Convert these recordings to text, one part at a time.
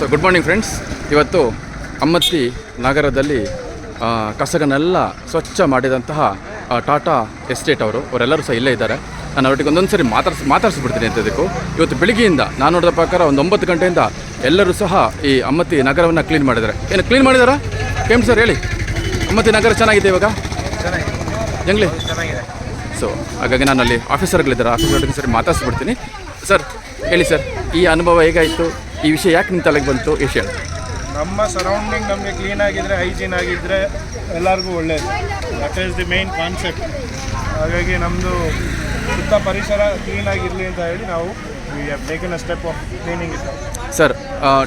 So good morning friends ಇವತ್ತು ಅಮ್ಮತ್ತಿ ನಗರದಲ್ಲಿ ಕಸಗನ್ನೆಲ್ಲ ಸ್ವಚ್ಛ ಮಾಡಿದಂತಹ ಟಾಟಾ ಎಸ್ಟೇಟ್ ಅವರು ಅವರೆಲ್ಲರೂ ಸಹ ಇಲ್ಲೇ ಇದ್ದಾರೆ. ನಾನು ಅವರಿಗೆ ಒಂದೊಂದು ಸರಿ ಮಾತಾಡ್ಸಿ ಮಾತಾಡಿಸ್ಬಿಡ್ತೀನಿ ಅಂತದಕ್ಕೂ ಇವತ್ತು ಬೆಳಿಗ್ಗೆಯಿಂದ ನಾನು ನೋಡಿದ ಪ್ರಕಾರ ಒಂದು ಒಂಬತ್ತು ಗಂಟೆಯಿಂದ ಎಲ್ಲರೂ ಸಹ ಈ ಅಮ್ಮತ್ತಿ ನಗರವನ್ನು ಕ್ಲೀನ್ ಮಾಡಿದ್ದಾರೆ. ಏನು ಕ್ಲೀನ್ ಮಾಡಿದಾರಾ? ಕೇಮ್ ಸರ್ ಹೇಳಿ. ಅಮ್ಮತ್ತಿ ನಗರ ಚೆನ್ನಾಗಿದೆ ಇವಾಗ? ಹೆಂಗ್ಲಿ? ಚೆನ್ನಾಗಿದೆ. ಸೊ ಹಾಗಾಗಿ ನಾನು ಅಲ್ಲಿ ಆಫೀಸರ್ಗಳಿದ್ದಾರೆ ಆಫೀಸರ್ಗಳಿಗೆ ಸರಿ ಮಾತಾಡ್ಸ್ಬಿಡ್ತೀನಿ. ಸರ್ ಹೇಳಿ ಸರ್ ಈ ಅನುಭವ ಹೇಗಾಯಿತು? ಈ ವಿಷಯ ಯಾಕೆ ನಿಮ್ಮ ತಲೆಗೆ ಬಂತು ಏಷ್ಯಾ ಹೇಳಿ ನಮ್ಮ ಸರೌಂಡಿಂಗ್ ನಮಗೆ ಕ್ಲೀನ್ ಆಗಿದ್ರೆ ಹೈಜೀನ್ ಆಗಿದ್ದರೆ ಎಲ್ಲರಿಗೂ ಒಳ್ಳೆಯದು that is the main concept ಹಾಗಾಗಿ ನಮ್ಮದು ಸುತ್ತ ಪರಿಸರ ಕ್ಲೀನ್ ಆಗಿರಲಿ ಅಂತ ಹೇಳಿ ನಾವು we have taken a step of cleaning it sir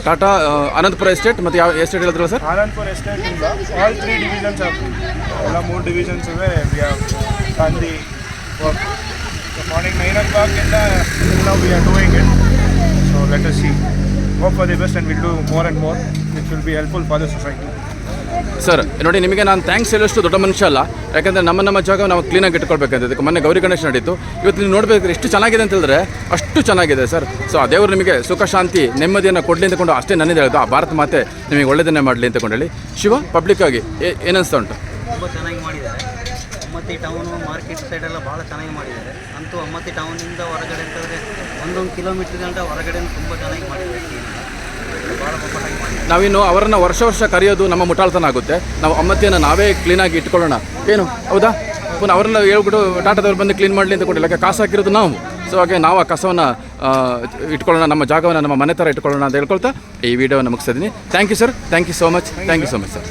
Tata Anantapura estate ಮತ್ತು ಯಾವ ಎಸ್ಟೇಟ್ ಹೇಳಿದ್ರಲ್ಲ ಸರ್ ಆನಂದ್ಪುರ್ ಎಸ್ಟೇಟಿಂದ ಆಲ್ ತ್ರೀ ಡಿವಿಷನ್ಸ್ ಆಫ್ ಎಲ್ಲ ಮೂರು ಡಿವಿಷನ್ಸ್ ಇವೆ. ವಿ ಹ್ಯಾವ್ ಗಾಂಧಿ ಮಾರ್ನಿಂಗ್ ನೈನ್ ಓ ಕ್ಲಾಕಿಂದ ನಾವು we are doing it so let us see hope for the best and will do more and more which will be helpful for the society sir ನೋಡಿ ನಿಮಗೆ ನಾನು thanks ಹೇಳೋಷ್ಟು ದೊಡ್ಡ ಮನುಷ್ಯ ಅಲ್ಲ. ಯಾಕಂದರೆ ನಮ್ಮ ನಮ್ಮ ಜಾಗ ನಾವು ಕ್ಲೀನಾಗಿ ಇಟ್ಕೊಳ್ಬೇಕಂತ ಇದಕ್ಕೆ ಮೊನ್ನೆ ಗೌರಿ ಗಣೇಶ ನಡೀತು. ಇವತ್ತು ನೀವು ನೋಡಬೇಕಾದ್ರೆ ಎಷ್ಟು ಚೆನ್ನಾಗಿದೆ ಅಂತ ಹೇಳಿದ್ರೆ ಅಷ್ಟು ಚೆನ್ನಾಗಿದೆ ಸರ್. ಸೊ ಆ ದೇವರು ನಿಮಗೆ ಸುಖ ಶಾಂತಿ ನೆಮ್ಮದಿಯನ್ನು ಕೊಡಲಿ ಅಂತಕೊಂಡು ಅಷ್ಟೇ ನನ್ನಿಂದ ಹೇಳೋದು ಆ ಭಾರತ ಮಾತೆ ನಿಮಗೆ ಒಳ್ಳೆಯದನ್ನೇ ಮಾಡಲಿ ಅಂತಕೊಂಡು ಹೇಳಿ. ಶಿವ ಪಬ್ಲಿಕ್ ಆಗಿ ಏನಿಸ್ತಾ ಉಂಟು? ತುಂಬ ಚೆನ್ನಾಗಿ ಮಾಡಿದ್ದಾರೆ. ಅಮ್ಮತ್ತಿ ಟೌನು ಮಾರ್ಕೆಟ್ ಸೈಡೆಲ್ಲ ಭಾಳ ಚೆನ್ನಾಗಿ ಮಾಡಿದ್ದಾರೆ. ಅಂತೂ ಅಮ್ಮತ್ತಿ ಟೌನಿಂದ ಹೊರಗಡೆ ಅಂತಂದರೆ ಒಂದೊಂದು ಕಿಲೋಮೀಟ್ರ್ ಗಂಟ ಹೊರಗಡೆ ತುಂಬ ಚೆನ್ನಾಗಿ ಮಾಡಿದ್ದಾರೆ clean. ಭಾಳ ಪಪ್ಪಟಾಗಿ ಮಾಡಿದ್ದಾರೆ ನಾವಿನ್ನು ಅವರನ್ನು ವರ್ಷ ವರ್ಷ ಕರೆಯೋದು ನಮ್ಮ ಮುಟಾಳ್ತನ ಆಗುತ್ತೆ. ನಾವು ಅಮ್ಮತ್ತಿಯನ್ನು ನಾವೇ ಕ್ಲೀನಾಗಿ ಇಟ್ಕೊಳ್ಳೋಣ. ಏನು? ಹೌದಾ? ಪುನಃ ಅವರೆಲ್ಲ ಹೇಳ್ಬಿಟ್ಟು ಟಾಟಾದವ್ರು ಬಂದು ಕ್ಲೀನ್ ಮಾಡಲಿ ಅಂತ ಕೊಟ್ಟಿಲ್ಲ. ಯಾಕೆ? ಕಾಸು ಹಾಕಿರೋದು ನಾವು. ಸೊ ಹಾಗೆ ನಾವು ಆ ಕಸವನ್ನು ಇಟ್ಕೊಳ್ಳೋಣ, ನಮ್ಮ ಜಾಗವನ್ನು, ನಮ್ಮ ಮನೆ ಥರ ಇಟ್ಕೊಳ್ಳೋಣ ಅಂತ ಹೇಳ್ಕೊಳ್ತಾ ಈ ವಿಡಿಯೋವನ್ನು ಮುಗಿಸ್ತಿದ್ದೀನಿ thank you sir thank you so much thank you so much sir